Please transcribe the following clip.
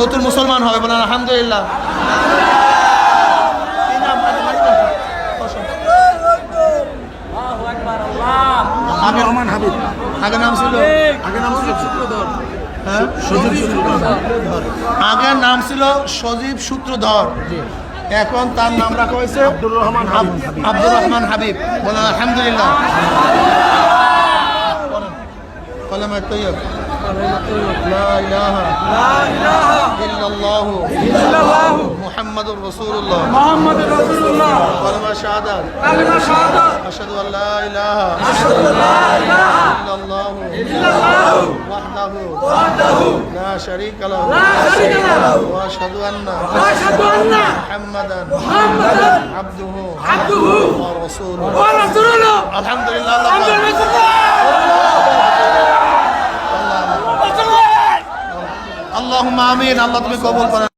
নতুন মুসলমান হবে বলেন আলহামদুলিল্লাহ কি নাম? আগে নাম? রহমান হাবিব আগে নাম ছিল আগে নাম ছিল সূত্রধর হ্যাঁ? আগের নাম ছিল সজীব সূত্রধর এখন তার নাম রাখা হয়েছে আব্দুর রহমান আব্দুর রহমান হাবিব বলেন আলহামদুলিল্লাহ। কলেমা তৈয়ব لا إله لا إله إلا الله إلا الله محمد رسول الله محمد رسول الله كلمة شهادة كلمة شهادة أشهد أن لا إله أشهد أن لا إله إلا الله إلا الله وحده وحده لا شريك له. لا شريك له وأشهد أن وأشهد أن محمدا محمدا عبده عبده ورسوله. ورسوله الحمد আল্লাহুম্মা আমিন। আল্লাহ তুমি কবল করেন